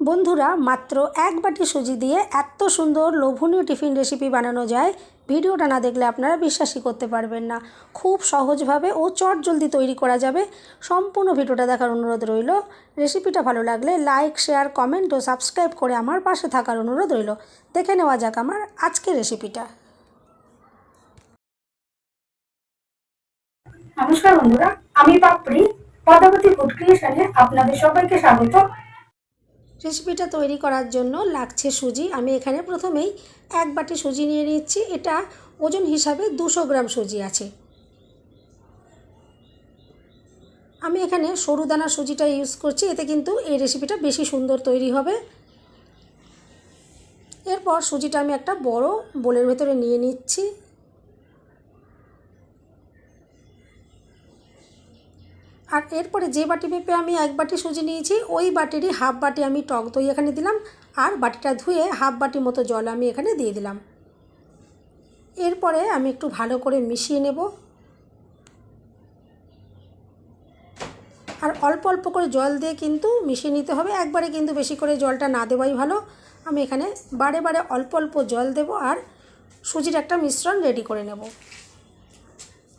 বন্ধুরা, মাত্র এক বাটি সুজি দিয়ে এত সুন্দর লোভনীয় টিফিন রেসিপি বানানো যায়, ভিডিওটা না দেখলে আপনারা বিশ্বাসই করতে পারবেন না। খুব সহজভাবে ও চট জলদি তৈরি করা যাবে। সম্পূর্ণ ভিডিওটা দেখার অনুরোধ রইল। রেসিপিটা ভালো লাগলে লাইক, শেয়ার, কমেন্ট ও সাবস্ক্রাইব করে আমার পাশে থাকার অনুরোধ রইল। দেখে নেওয়া যাক আমার আজকের রেসিপিটা। নমস্কার বন্ধুরা, আমি পাপড়ি, পদ্মাবতী ফুড ক্রিয়েশনে আপনাদের সবাইকে স্বাগত। রেসিপিটা তৈরি করার জন্য লাগছে সুজি। আমি এখানে প্রথমেই এক বাটি সুজি নিয়ে নিচ্ছি। এটা ওজন হিসাবে দুশো গ্রাম সুজি আছে। আমি এখানে সরু দানা সুজিটা ইউজ করছি। এতে কিন্তু এই রেসিপিটা বেশি সুন্দর তৈরি হবে। এরপর সুজিটা আমি একটা বড় বোলের ভেতরে নিয়ে নিচ্ছি। আর এরপরে যে বাটি মেপে আমি এক বাটি সুজি নিয়েছি, ওই বাটিরই হাফ বাটি আমি টক দই এখানে দিলাম আর বাটিটা ধুয়ে হাফ বাটি মতো জল আমি এখানে দিয়ে দিলাম। এরপরে আমি একটু ভালো করে মিশিয়ে নেব। আর অল্প অল্প করে জল দিয়ে কিন্তু মিশিয়ে নিতে হবে। একবারে কিন্তু বেশি করে জলটা না দেওয়াই ভালো। আমি এখানে বারে বারে অল্প অল্প জল দেব আর সুজির একটা মিশ্রণ রেডি করে নেব।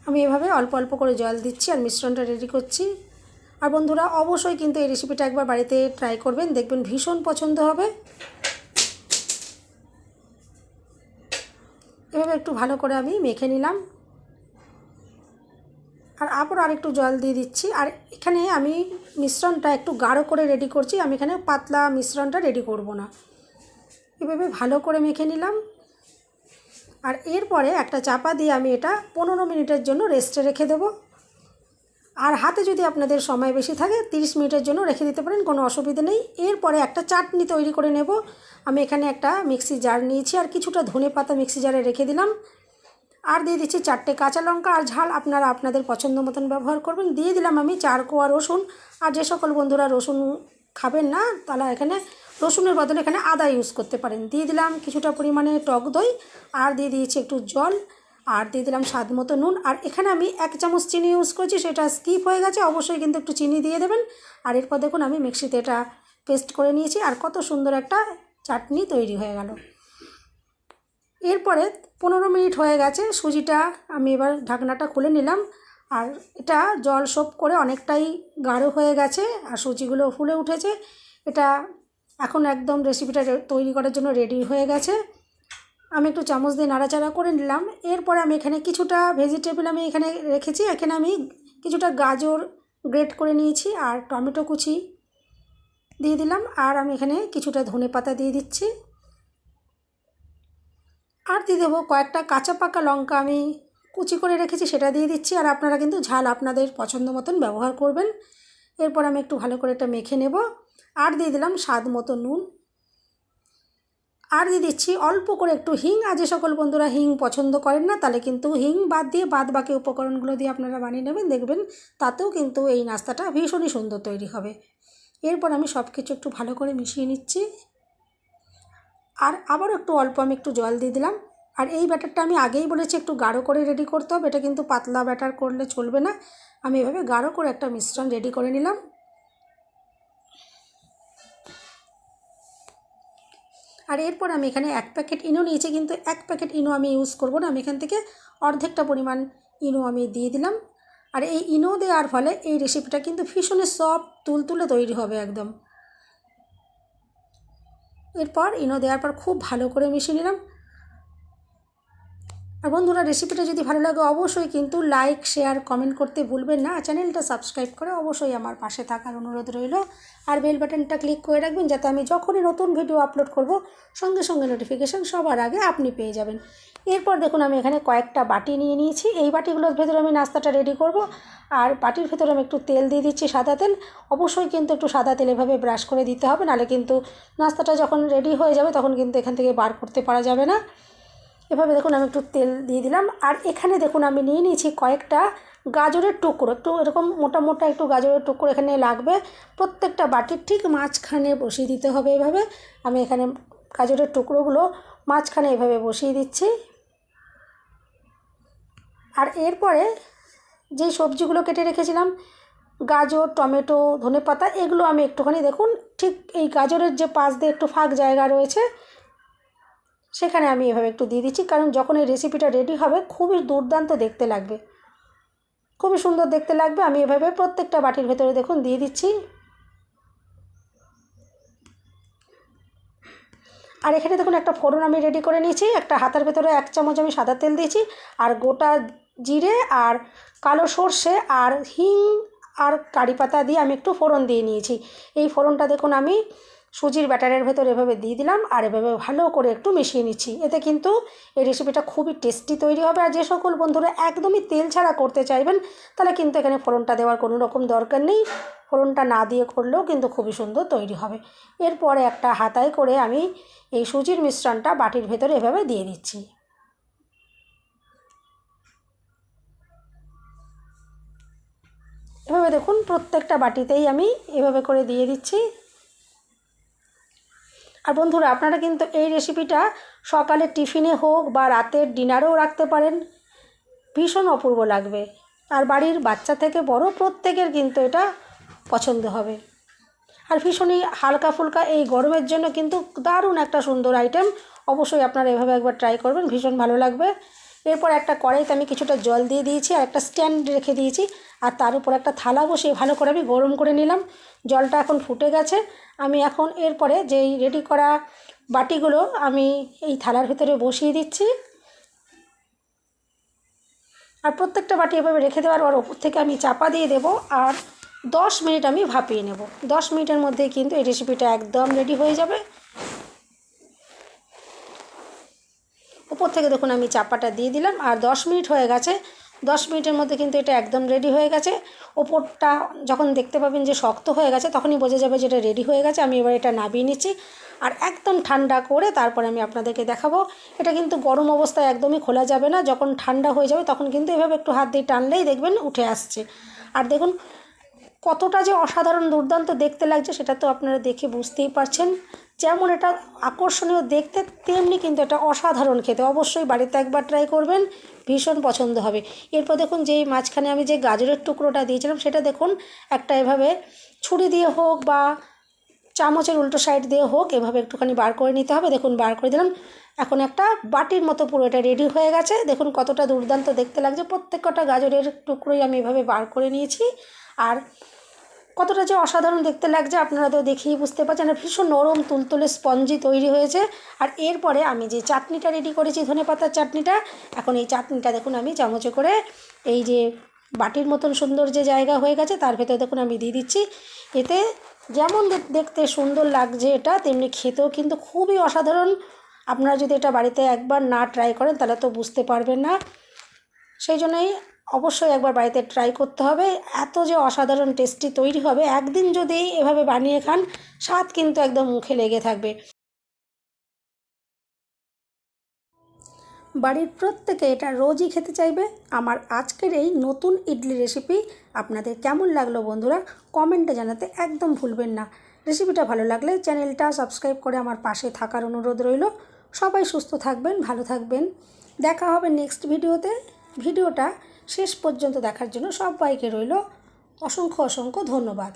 আমি এভাবে অল্প অল্প করে জল দিচ্ছি আর মিশ্রণটা রেডি করছি। আর বন্ধুরা, অবশ্যই কিন্তু এই রেসিপিটা একবার বাড়িতে ট্রাই করবেন, দেখবেন ভীষণ পছন্দ হবে। এভাবে একটু ভালো করে আমি মেখে নিলাম। আর আবার আরেকটু জল দিয়ে দিচ্ছি। আর এখানে আমি মিশ্রণটা একটু গাঢ় করে রেডি করছি। আমি এখানে পাতলা মিশ্রণটা রেডি করব না। এভাবে ভালো করে মেখে নিলাম। আর এরপরে একটা চাপা দিয়ে আমি এটা পনেরো মিনিটের জন্য রেস্টে রেখে দেব। আর হাতে যদি আপনাদের সময় বেশি থাকে, তিরিশ মিনিটের জন্য রেখে দিতে পারেন, কোনো অসুবিধে নেই। এরপরে একটা চাটনি তৈরি করে নেব। আমি এখানে একটা মিক্সি জার নিয়েছি, আর কিছুটা ধনে পাতা মিক্সি জারে রেখে দিলাম। আর দিয়ে দিচ্ছি চারটে কাঁচা লঙ্কা, আর ঝাল আপনারা আপনাদের পছন্দ মতন ব্যবহার করবেন। দিয়ে দিলাম আমি চার কোয়া রসুন। আর যে সকল বন্ধুরা রসুন খাবেন না, তারা এখানে রসুনের বদলে এখানে আদা ইউজ করতে পারেন। দিয়ে দিলাম কিছুটা পরিমাণে টক দই, আর দিয়ে দিয়েছি একটু জল, আর দিয়ে দিলাম স্বাদ মতো নুন। আর এখানে আমি এক চামচ চিনি ইউজ করছি, সেটা স্কিপ হয়ে গেছে, অবশ্যই কিন্তু একটু চিনি দিয়ে দেবেন। আর এরপর দেখুন আমি মিক্সিতে এটা পেস্ট করে নিয়েছি, আর কত সুন্দর একটা চাটনি তৈরি হয়ে গেল। এরপরে পনেরো মিনিট হয়ে গেছে, সুজিটা আমি এবার ঢাকনাটা খুলে নিলাম। আর এটা জল সোপ করে অনেকটাই গাঢ় হয়ে গেছে, আর সুজিগুলো ফুলে উঠেছে। এটা এখন একদম রেসিপিটা তৈরি করার জন্য রেডি হয়ে গেছে। আমি একটু চামচ দিয়ে নাড়াচাড়া করে নিলাম। এরপরে আমি এখানে কিছুটা ভেজিটেবল আমি এখানে রেখেছি। এখানে আমি কিছুটা গাজর গ্রেট করে নিয়েছি আর টমেটো কুচি দিয়ে দিলাম। আর আমি এখানে কিছুটা ধনে পাতা দিয়ে দিচ্ছি। আর দিয়ে দেবো কয়েকটা কাঁচা পাকা লঙ্কা আমি কুচি করে রেখেছি, সেটা দিয়ে দিচ্ছি। আর আপনারা কিন্তু ঝাল আপনাদের পছন্দ মতন ব্যবহার করবেন। এরপর আমি একটু ভালো করে এটা মেখে নেব। আর দিয়ে দিলাম স্বাদ মতো নুন। আর দিয়ে দিচ্ছি অল্প করে একটু হিং। যে সকল বন্ধুরা হিং পছন্দ করেন না, তাহলে কিন্তু হিং বাদ দিয়ে বাদ বাকি উপকরণগুলো দিয়ে আপনারা বানিয়ে নেবেন। দেখবেন তাতেও কিন্তু এই নাস্তাটা ভীষণই সুন্দর তৈরি হবে। এরপর আমি সব কিছু একটু ভালো করে মিশিয়ে নিচ্ছি। আর আবার একটু অল্প আমি একটু জল দিয়ে দিলাম। আর এই ব্যাটারটা আমি আগেই বলেছি একটু গাঢ় করে রেডি করতে হবে। এটা কিন্তু পাতলা ব্যাটার করলে চলবে না। আমি এভাবে গাঢ় করে একটা মিশ্রণ রেডি করে নিলাম। আর এরপর আমি এখানে এক প্যাকেট ইনো নিয়েছি, কিন্তু এক প্যাকেট ইনো আমি ইউজ করব না। আমি এখান থেকে অর্ধেকটা পরিমাণ ইনো আমি দিয়ে দিলাম। আর এই ইনো দেওয়ার ফলে এই রেসিপিটা কিন্তু ভীষণ সফট তুলতুলে তৈরি হবে একদম। এরপর ইনো দেওয়ার পর খুব ভালো করে মিশিয়ে নিলাম। আর বন্ধুরা রেসিপিটা যদি ভালো লাগে অবশ্যই কিন্তু লাইক শেয়ার কমেন্ট করতে ভুলবেন না। চ্যানেলটা সাবস্ক্রাইব করে অবশ্যই আমার পাশে থাকার অনুরোধ রইল। আর বেল বাটনটা ক্লিক করে রাখবেন যাতে আমি যখনই নতুন ভিডিও আপলোড করব, সঙ্গে সঙ্গে নোটিফিকেশান সবার আগে আপনি পেয়ে যাবেন। এরপর দেখুন, আমি এখানে কয়েকটা বাটি নিয়ে নিয়েছি। এই বাটিগুলোর ভেতরে আমি নাস্তাটা রেডি করব। আর বাটির ভেতরে আমি একটু তেল দিয়ে দিচ্ছি সাদা তেল। অবশ্যই কিন্তু একটু সাদা তেল এভাবে ব্রাশ করে দিতে হবে। নাহলে কিন্তু নাস্তাটা যখন রেডি হয়ে যাবে, তখন কিন্তু এখান থেকে বার করতে পারা যাবে না। এভাবে দেখুন আমি একটু তেল দিয়ে দিলাম। আর এখানে দেখুন আমি নিয়ে নিয়েছি কয়েকটা গাজরের টুকরো। একটু এরকম মোটা মোটা একটু গাজরের টুকরো এখানে লাগবে। প্রত্যেকটা বাটির ঠিক মাঝখানে বসিয়ে দিতে হবে এভাবে। আমি এখানে গাজরের টুকরোগুলো মাঝখানে এভাবে বসিয়ে দিচ্ছি। আর এরপরে যে সবজিগুলো কেটে রেখেছিলাম, গাজর, টমেটো, ধনেপাতা, এগুলো আমি একটুখানি দেখুন ঠিক এই গাজরের যে পাশ দিয়ে একটু ফাঁক জায়গা রয়েছে সেখানে আমি এভাবে একটু দিয়ে দিচ্ছি, কারণ যখন এই রেসিপিটা রেডি হবে, খুবই দুর্দান্ত দেখতে লাগবে। খুবই সুন্দর দেখতে লাগবে, আমি এভাবে প্রত্যেকটা বাটির ভেতরে দেখুন দিয়ে দিচ্ছি। আর এখানে দেখুন একটা ফোড়ন আমি রেডি করে নিয়েছি, একটা হাতার ভেতরে এক চামচ আমি সাদা তেল দিয়েছি, আর গোটা জিরে আর কালো সর্ষে আর হিং আর কারি পাতা দিয়ে আমি একটু ফোড়ন দিয়ে নিয়েছি। এই ফোড়নটা দেখুন আমি সুজির ব্যাটারের ভেতর এভাবে দিয়ে দিলাম আর এভাবে ভালো করে একটু মিশিয়ে নিচ্ছি। এতে কিন্তু এই রেসিপিটা খুবই টেস্টি তৈরি হবে আর যে সকল বন্ধুরা একদমই তেল ছাড়া করতে চাইবেন তাহলে কিন্তু এখানে ফোড়নটা দেওয়ার কোনো রকম দরকার নেই। ফোড়নটা না দিয়ে করলেও কিন্তু খুবই সুন্দর তৈরি হবে। এরপরে একটা হাতায় করে আমি এই সুজির মিশ্রণটা বাটির ভেতরে এভাবে দিয়ে দিচ্ছি। এভাবে দেখুন, প্রত্যেকটা বাটিতেই আমি এভাবে করে দিয়ে দিচ্ছি। আর বন্ধুরা, আপনারা কিন্তু এই রেসিপিটা সকালে টিফিনে হোক বা রাতের ডিনারেও রাখতে পারেন। ভীষণ অপূর্ব লাগবে। আর বাড়ির বাচ্চা থেকে বড় প্রত্যেকের কিন্তু এটা পছন্দ হবে। আর ভীষণই হালকা ফুলকা এই গরমের জন্য কিন্তু দারুণ একটা সুন্দর আইটেম অবশ্যই আপনারা এভাবে একবার ট্রাই করবেন, ভীষণ ভালো লাগবে। এরপর একটা কড়াইতে আমি কিছুটা জল দিয়ে দিয়েছি আর একটা স্ট্যান্ড রেখে দিয়েছি আর তার উপর একটা থালা বসিয়ে ভালো করে আমি গরম করে নিলাম। জলটা এখন ফুটে গেছে। আমি এখন এরপরে যেই রেডি করা বাটিগুলো আমি এই থালার ভিতরে বসিয়ে দিচ্ছি। আর প্রত্যেকটা বাটি এভাবে রেখে দেওয়ার পর ওপর থেকে আমি চাপা দিয়ে দেবো আর দশ মিনিট আমি ভাপিয়ে নেব। দশ মিনিটের মধ্যেই কিন্তু এই রেসিপিটা একদম রেডি হয়ে যাবে। উপর থেকে দেখুন আমি চাপাটা দিয়ে দিলাম আর দশ মিনিট হয়ে গেছে। দশ মিনিটের মধ্যে কিন্তু এটা একদম রেডি হয়ে গেছে। ওপরটা যখন দেখতে পাবেন যে শক্ত হয়ে গেছে, তখনই বোঝা যাবে যে এটা রেডি হয়ে গেছে। আমি এবার এটা নাবিয়ে নিচ্ছি আর একদম ঠান্ডা করে তারপরে আমি আপনাদেরকে দেখাবো। এটা কিন্তু গরম অবস্থায় একদমই খোলা যাবে না। যখন ঠান্ডা হয়ে যাবে, তখন কিন্তু এভাবে একটু হাত দিয়ে টানলেই দেখবেন উঠে আসছে। আর দেখুন কতটা যে অসাধারণ দুর্দান্ত দেখতে লাগছে সেটা তো আপনারা দেখে বুঝতেই পারছেন। যেমন এটা আকর্ষণীয় দেখতে, তেমনি কিন্তু এটা অসাধারণ খেতে। অবশ্যই বাড়িতে একবার ট্রাই করবেন, ভীষণ পছন্দ হবে। এরপর দেখুন যেই মাঝখানে আমি যে গাজরের টুকরোটা দিয়েছিলাম, সেটা দেখুন একটা এভাবে ছুরি দিয়ে হোক বা চামচের উল্টো সাইড দিয়ে হোক, এভাবে একটুখানি বার করে নিতে হবে। দেখুন বার করে দিলাম, এখন একটা বাটির মতো পুরো এটা রেডি হয়ে গেছে। দেখুন কতটা দুর্দান্ত দেখতে লাগছে। প্রত্যেক কটা গাজরের টুকরোই আমি এভাবে বার করে নিয়েছি। আর কতটা যে অসাধারণ দেখতে লাগছে আপনারা তো দেখেই বুঝতে পারছেন, আর ভীষণ নরম তুলতুলে স্পঞ্জি তৈরি হয়েছে। আর এরপরে আমি যে চাটনিটা রেডি করেছি, ধনে পাতার চাটনিটা, এখন এই চাটনিটা দেখুন আমি চামচে করে এই যে বাটির মতন সুন্দর যে জায়গা হয়ে গেছে, তার ভেতরে দেখুন আমি দিয়ে দিচ্ছি। এতে যেমন দেখতে সুন্দর লাগছে এটা, তেমনি খেতেও কিন্তু খুবই অসাধারণ। আপনারা যদি এটা বাড়িতে একবার না ট্রাই করেন, তাহলে তো বুঝতে পারবেন না। সেই জন্যই অবশ্যই একবার বাড়িতে ট্রাই করতে হবে। এত যে অসাধারণ টেস্টি তৈরি হবে, একদিন যদি এভাবে বানিয়ে খান, স্বাদ কিন্তু একদম মুখে লেগে থাকবে। বাড়ির প্রত্যেকে এটা রোজই খেতে চাইবে। আমার আজকের এই নতুন ইডলি রেসিপি আপনাদের কেমন লাগল বন্ধুরা কমেন্টে জানাতে একদম ভুলবেন না। রেসিপিটা ভালো লাগলে চ্যানেলটা সাবস্ক্রাইব করে আমার পাশে থাকার অনুরোধ রইল। সবাই সুস্থ থাকবেন, ভালো থাকবেন। দেখা হবে নেক্সট ভিডিওতে ভিডিওটা শেষ পর্যন্ত দেখার জন্য সবাইকে রইল অসংখ্য অসংখ্য ধন্যবাদ।